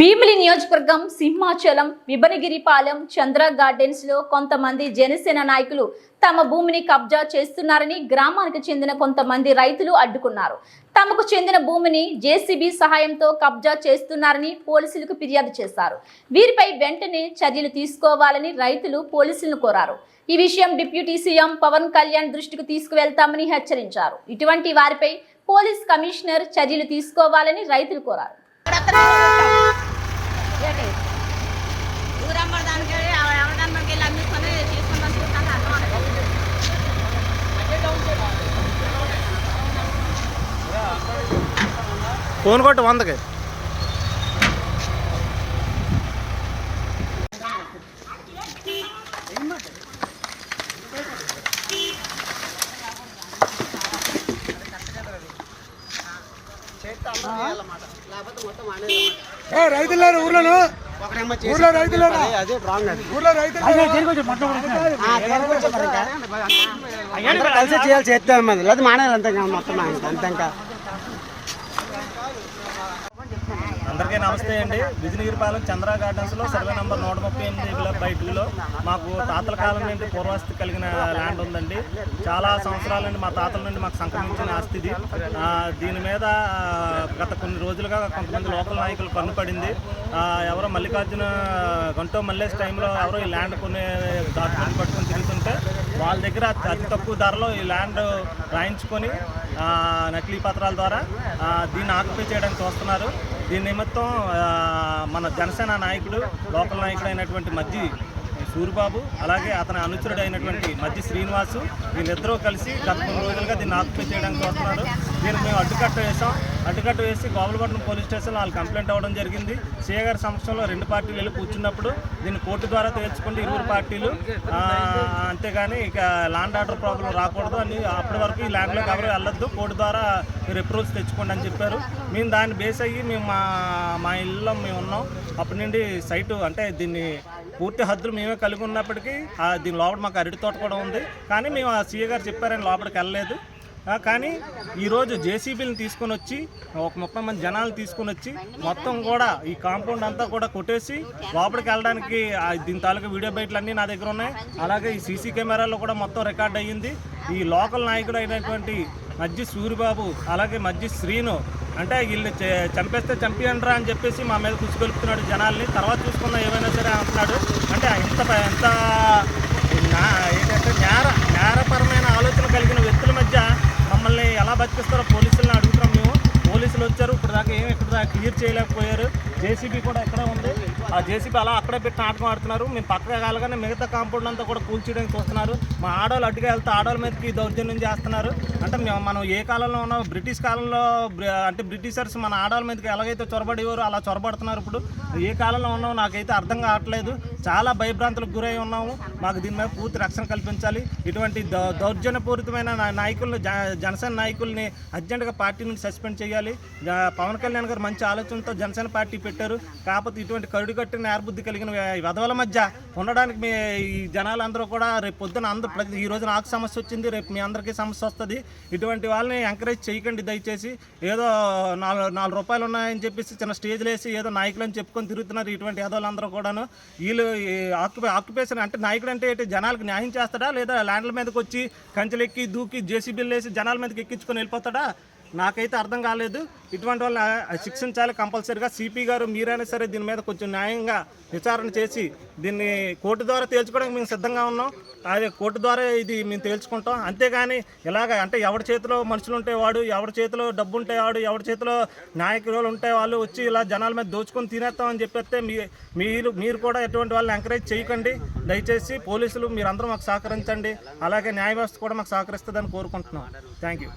భీమిలి నియోజకవర్గం సింహాచలం విభనగిరిపాలెం చంద్ర గార్డెన్స్లో కొంతమంది జనసేన నాయకులు తమ భూమిని కబ్జా చేస్తున్నారని గ్రామానికి చెందిన కొంతమంది రైతులు అడ్డుకున్నారు. తమకు చెందిన భూమిని జేసీబీ సహాయంతో కబ్జా చేస్తున్నారని పోలీసులకు ఫిర్యాదు చేశారు. వీరిపై వెంటనే చర్యలు తీసుకోవాలని రైతులు పోలీసులను కోరారు. ఈ విషయం డిప్యూటీ సీఎం పవన్ కళ్యాణ్ దృష్టికి తీసుకువెళ్తామని హెచ్చరించారు. ఇటువంటి వారిపై పోలీస్ కమిషనర్ చర్యలు తీసుకోవాలని రైతులు కోరారు. ఊరమ్మ దానికి ఎవరిదాన్ని మనకి వెళ్ళి అమ్మికొని తీసుకుంటాను చూస్తాను ఫోన్ కొట్టు వందకి. ఏ రైతులారు ఊర్లో ఊర్లో రైతులారా ఊర్లో రైతులు అందరూ కలిసి చేయాలి చేస్తాం లేదా మానేయాలి అంతే మొత్తం అంతే ఇంకా అందరికీ నమస్తే అండి. విజయనగిరిపాలెం చంద్ర గార్డెన్స్లో సర్వే నెంబర్ నూట ముప్పై ఎనిమిది విలర్ బయటలో మాకు తాతల కాలం నుండి పూర్వాస్తి కలిగిన ల్యాండ్ ఉందండి. చాలా సంవత్సరాల నుండి మా తాతల నుండి మాకు సంక్రమించిన ఆస్తి ఇది. దీని మీద గత కొన్ని రోజులుగా కొంతమంది లోకల్ నాయకులు కన్ను పడింది. ఎవరో మల్లికార్జున గంటో మల్లేష్ టైంలో ఎవరో ఈ ల్యాండ్ కొన్ని డాక్యుమెంట్ పట్టుకొని తిరుగుతుంటే వాళ్ళ దగ్గర అతి తక్కువ ధరలో ఈ ల్యాండ్ రాయించుకొని నకిలీ పత్రాల ద్వారా దీన్ని ఆక్యుపై చేయడానికి చూస్తున్నారు. దీని నిమిత్తం మన జనసేన నాయకుడు లోకల్ నాయకుడు అయినటువంటి మజ్జి సూరిబాబు అలాగే అతని అనుచరుడు అయినటువంటి మజ్జి శ్రీనివాసు వీళ్ళిద్దరూ కలిసి గత కొన్ని రోజులుగా దీన్ని ఆత్మహత్య చేయడానికి వస్తున్నారు దీనికి మేము అడ్డుకట్ట వేసాం అడ్డుకట్ట వేసి గోవలపట్నం పోలీస్ స్టేషన్లో వాళ్ళు కంప్లైంట్ అవ్వడం జరిగింది. సీఏ గారి సమక్షంలో రెండు పార్టీలు వెళ్ళి కూర్చున్నప్పుడు దీన్ని కోర్టు ద్వారా తేల్చుకుంటే ఇరువురు పార్టీలు అంతేగాని ఇక ల్యాండ్ ఆర్డర్ ప్రాబ్లం రాకూడదు అని అప్పటి వరకు ఈ ల్యాండ్లోకి ఎవరు వెళ్ళొద్దు. కోర్టు ద్వారా మీరు అప్రూవల్స్ తెచ్చుకోండి అని చెప్పారు. మేము దాన్ని బేస్ అయ్యి మేము మా మా ఇల్లులో మేము ఉన్నాం. అప్పటి నుండి సైటు అంటే దీన్ని పూర్తి హద్దులు మేమే కలిగి ఉన్నప్పటికీ దీని లోపల మాకు అరటి తోట కూడా ఉంది. కానీ మేము ఆ సీఏ గారు చెప్పారని లోపలికి వెళ్ళలేదు. కానీ ఈరోజు జేసీబీని తీసుకొని వచ్చి ఒక ముప్పై మంది జనాలు తీసుకొని వచ్చి మొత్తం కూడా ఈ కాంపౌండ్ అంతా కూడా కొట్టేసి లోపలికి వెళ్ళడానికి దీని తాలూకా వీడియో బయటలు అన్నీ నా దగ్గర ఉన్నాయి. అలాగే ఈ సీసీ కెమెరాలో కూడా మొత్తం రికార్డ్ అయ్యింది. ఈ లోకల్ నాయకుడు అయినటువంటి మజ్జి సూరిబాబు అలాగే మజ్జి శ్రీను అంటే వీళ్ళు చంపేస్తే చంపియండ్రా అని చెప్పేసి మా మీద కుసిగొలుపుతున్నాడు జనాల్ని. తర్వాత చూసుకున్నా ఏమైనా సరే అంటున్నాడు. అంటే ఎంత ఎంత ఏంటంటే నేర నేరపర ఆలోచన కలిగిన వ్యక్తుల మధ్య మమ్మల్ని ఎలా బతికిస్తారో పోలీసులను అడుగుతున్నాం మేము పోలీసులు వచ్చారు ఇప్పుడు దాకా ఏమి ఇక్కడ దాకా క్లియర్ చేయలేకపోయారు. జేసీబీ కూడా ఎక్కడే ఉంది. ఆ జేసీబీ అలా అక్కడే పెట్టి నాటకం ఆడుతున్నారు. మేము పక్కగా కాలగానే మిగతా కాంపౌండ్ అంతా కూడా కూల్చేయడానికి చూస్తున్నారు. మా ఆడవాళ్ళు అడ్డుగా వెళ్తే ఆడవాళ్ళ మీదకి దౌర్జన్యం చేస్తున్నారు. అంటే మేము మనం ఏ కాలంలో ఉన్నాం బ్రిటిష్ కాలంలో అంటే బ్రిటిషర్స్ మన ఆడవాళ్ళ మీదకి ఎలాగైతే చొరబడేవారో అలా చొరబడుతున్నారు ఇప్పుడు. ఏ కాలంలో ఉన్నామో నాకైతే అర్థం కావట్లేదు. చాలా భయభ్రాంతులకు గురై ఉన్నాము. మాకు దీని మీద పూర్తి రక్షణ కల్పించాలి. ఇటువంటి దౌర్జన్యపూరితమైన నా- నాయకులను జ- జనసేన నాయకుల్ని అర్జెంటుగా పార్టీ నుంచి సస్పెండ్ చేయాలి. పవన్ కళ్యాణ్ గారు మంచి ఆలోచనతో జనసేన పార్టీ పెట్టారు. కాకపోతే ఇటువంటి కరుడు కట్టిన నేర్బుద్ధి కలిగిన వెధవల మధ్య ఉండడానికి మీ ఈ జనాలందరూ కూడా రేపు పొద్దున అందరూ ప్రతి ఈ రోజు నాకు సమస్య వచ్చింది రేపు మీ అందరికీ సమస్య వస్తుంది. ఇటువంటి వాళ్ళని ఎంకరేజ్ చేయకండి దయచేసి. ఏదో నాలుగు నాలుగు రూపాయలు ఉన్నాయని చెప్పేసి చిన్న స్టేజ్లో వేసి ఏదో నాయకులు అని చెప్పుకొని తిరుగుతున్నారు ఇటువంటి యాదవులందరూ కూడాను. వీళ్ళు ఆక్యుపై ఆక్యుపేషన్ అంటే నాయకుడు అంటే ఏంటి? జనాలకు న్యాయం చేస్తాడా? లేదా ల్యాండ్ల మీదకి వచ్చి కంచెలు ఎక్కి దూకి జేసీబీలు వేసి జనాల మీదకి ఎక్కించుకొని వెళ్ళిపోతాడా? నాకైతే అర్థం కాలేదు. ఇటువంటి వాళ్ళ శిక్షించాలి కంపల్సరీగా. సిపి గారు మీరైనా సరే దీని మీద కొంచెం న్యాయంగా విచారణ చేసి దీన్ని కోర్టు ద్వారా తేల్చుకోవడానికి మేము సిద్ధంగా ఉన్నాం. అదే కోర్టు ద్వారా ఇది మేము తేల్చుకుంటాం. అంతేగాని ఇలాగ అంటే ఎవరి చేతిలో మనుషులు ఉంటేవాడు ఎవరి చేతిలో డబ్బు ఉంటేవాడు ఎవరి చేతిలో నాయకులు ఉంటే వాళ్ళు వచ్చి ఇలా జనాల మీద దోచుకొని తినేస్తామని చెప్పేస్తే మీ మీరు మీరు కూడా ఎటువంటి వాళ్ళని ఎంకరేజ్ చేయకండి. దయచేసి పోలీసులు మీరందరూ మాకు సహకరించండి. అలాగే న్యాయ వ్యవస్థ కూడా మాకు సహకరిస్తుందని కోరుకుంటున్నాం. Thank you